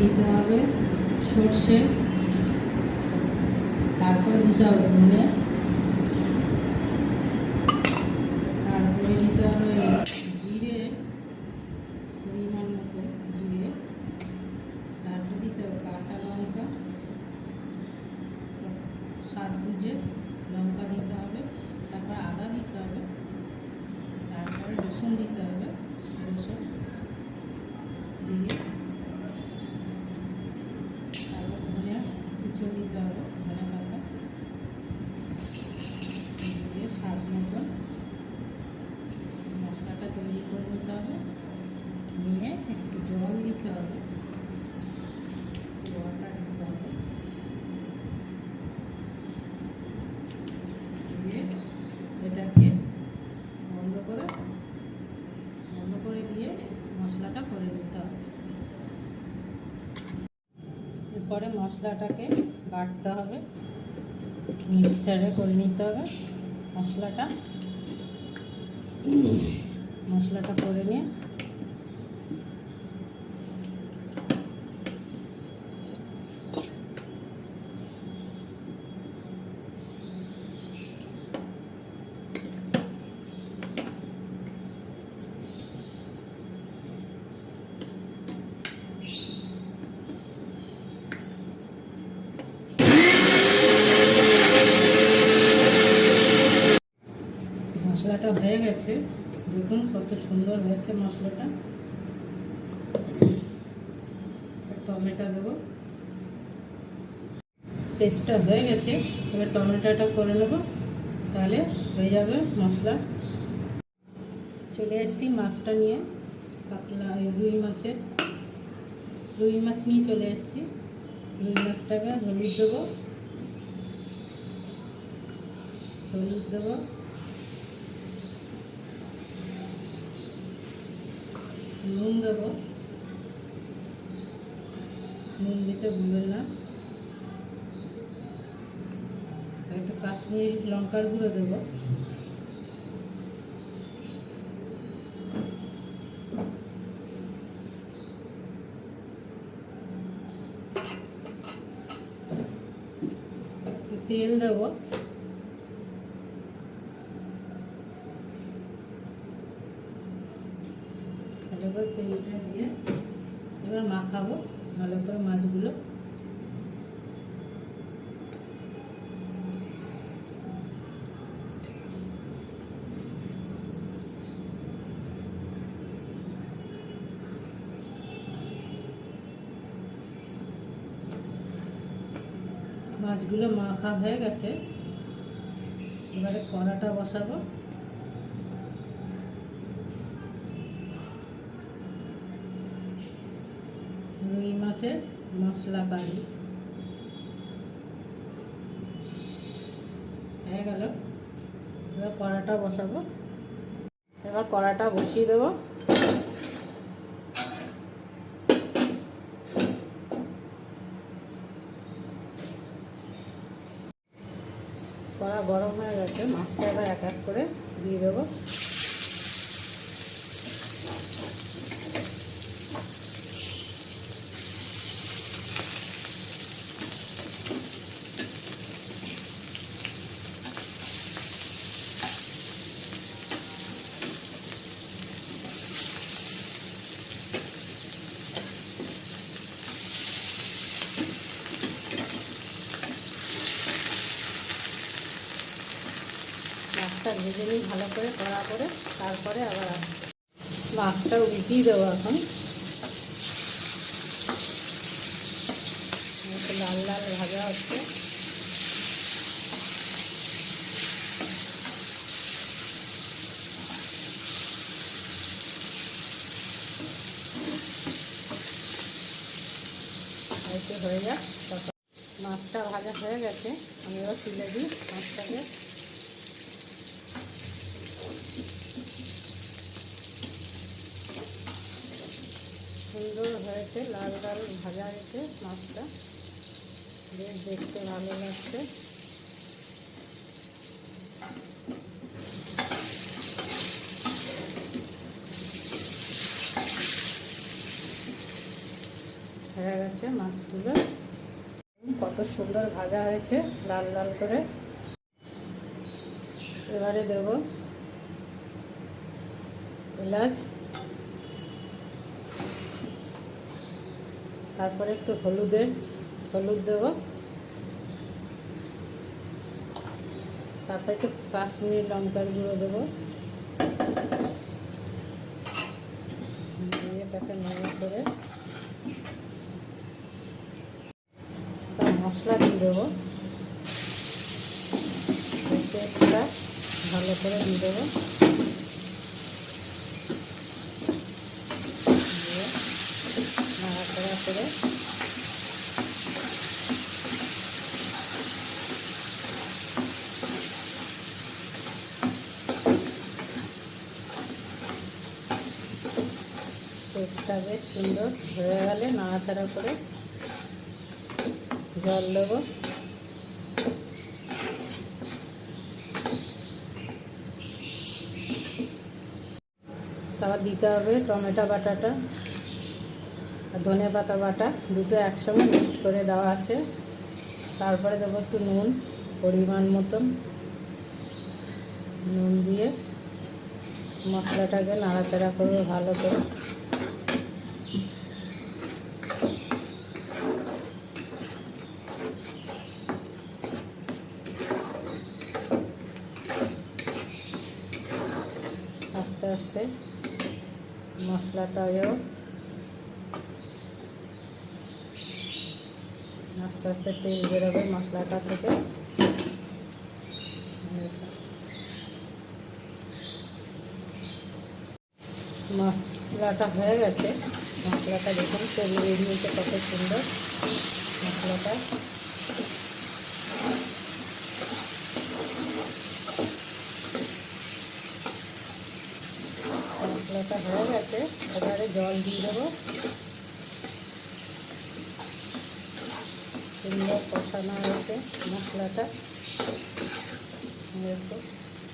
দিতে হবে সর্ষে, তারপরে দিতে হবে ধনে তারপরে দিতে হবে জিরে, পরিমাণ মতো জিরে। তারপরে দিতে হবে কাঁচা লঙ্কা, স্বাদ বুঝে লঙ্কা দিতে হবে তারপর আদা দিতে হবে তারপরে রসুন দিতে হবে রসুন দিয়ে তারপর ধনে কুচো দিতে হবে ধনে পাতা দিয়ে স্বাদ মতন মশলাটা তৈরি করে নিতে হবে নিয়ে একটু জল দিতে হবে। জলটা দিতে হবে। দিয়ে এটাকে বন্ধ করে বন্ধ করে দিয়ে মশলাটা করে নিতে হবে। এরপরে মশলাটাকে বাটতে হবে। মিক্সারে করে নিতে হবে মশলাটা। মশলাটা করে নিয়ে। মশলাটা হয়ে গেছে। দেখুন কত সুন্দর হয়েছে মশলাটা। টমেটো দেবো। পেস্টটা হয়ে গেছে, এবার টমেটোটা করে নেব, তাহলে হয়ে যাবে মশলা। চলে এসেছি মাছটা নিয়ে, কাতলা রুই মাছের। রুই মাছ নিয়ে চলে এসেছি। রুই মাছটাকে হলুদ দেবো। হলুদ দেবো। নুন দেবো। নুন দিতে ভুলবেন না। একটু কাশ্মীর লঙ্কার গুঁড়ো দেবো। তেল দেবো ভালো করে তেলটা দিয়ে এবার মাখাবো ভালো করে মাছগুলো মাছগুলো মাখা হয়ে গেছে। এবারে কড়াটা বসাবো। রুই মাছের মশলা কারি হয়ে গেল। এবার কড়াটা বসাবো। এবার কড়াটা বসিয়ে দেবো কড়া গরম হয়ে গেছে মাছটা এবার এক এক করে দিয়ে দেবো মাছটা ভেজে নিই ভালো করে, কড়া করে, তারপরে আবার আসবে মাছটা উল্টিয়ে দেবো এখন। লাল লাল ভাজা হচ্ছে। হয়ে যাক। মাছটা ভাজা হয়ে গেছে। আমি এবার তুলে দিই মাছটাকে। সুন্দর হয়েছে, লাল লাল ভাজা হয়েছে মাছটা। বেশ দেখতে ভালো লাগছে। হয়ে গেছে মাছগুলো। কত সুন্দর ভাজা হয়েছে, লাল লাল করে। এবারে দেব এলাচ। তারপরে একটু হলুদের হলুদ দেব। তারপরে একটু কাশ্মীরি লঙ্কার গুঁড়ো দেবো। তাকে নেড়ে করে মশলা দিয়ে দেবো। পেস্টটা ভালো করে দিয়ে দেবো দিয়ে নাড়াচাড়া করে পেস্টটা বেশ সুন্দর হয়ে গেলে নাড়াচাড়া করে জল দেবো। তারপর দিতে হবে টমেটো বাটাটা আর ধনে পাতা বাটা। দুটো একসঙ্গে মিক্সড করে দেওয়া আছে। তারপরে দেবো একটু নুন, পরিমাণ মতন নুন দিয়ে মশলাটাকে নাড়াচাড়া করবে ভালো করে। আস্তে। মশলাটাও আস্তে আস্তে তেল বেরোবে মশলাটা থেকে। মশলাটা হয়ে গেছে। মশলাটা দেখুন, তেল বেরিয়েছে কত সুন্দর। মশলাটা মশলাটা হয়ে গেছে, এবারে জল দিয়ে দেবো। সুন্দর কষানো হয়েছে মশলাটা। দেখো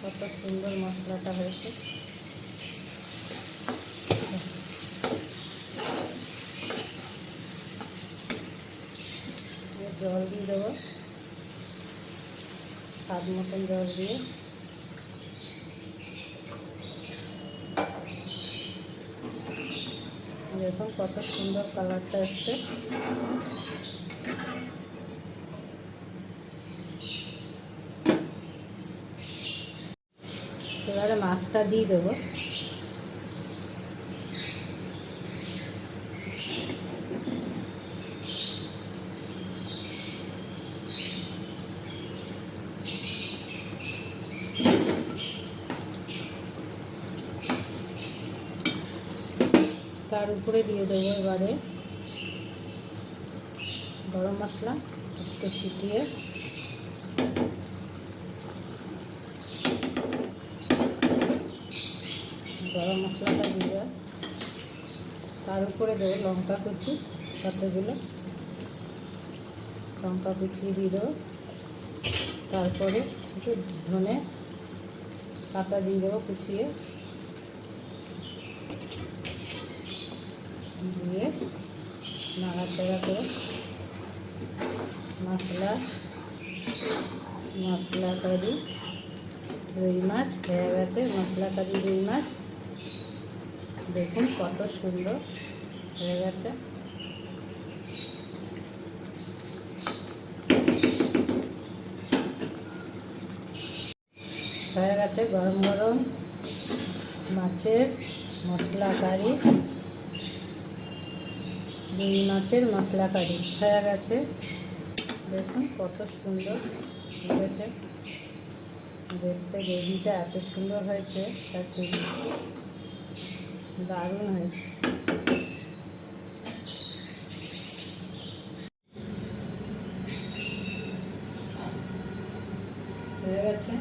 কত সুন্দর মশলাটা হয়েছে। জল দিয়ে দেবো। স্বাদ মতন জল দিয়ে। দেখুন কত সুন্দর কালারটা এসছে। এবারে মাছটা দিয়ে দেবো। তার উপরে দিয়ে দেবো এবারে। গরম মশলা একটু ছিটিয়ে। গরম মশলাটা দিয়ে তার উপরে দেবো লঙ্কা কুচি, কতগুলো? লঙ্কা কুচিয়ে দিয়ে দেবো। তারপরে একটু ধনে পাতা দিয়ে দেবো কুচিয়ে। দিয়ে নাড়াচাড়া করে মশলা মশলা কারি, রুই মাছ, হয়ে গেছে মশলা কারি, রুই মাছ। দেখুন কত সুন্দর হয়ে গেছে। হয়ে গেছে গরম গরম মাছের মশলা কারি। মাছের মশলা কারি। হয়ে গেছে। দেখুন কত সুন্দর হয়েছে। দেখতে গ্রেভিটা এত সুন্দর হয়েছে তার দারুণ হয়েছে। হয়ে গেছে।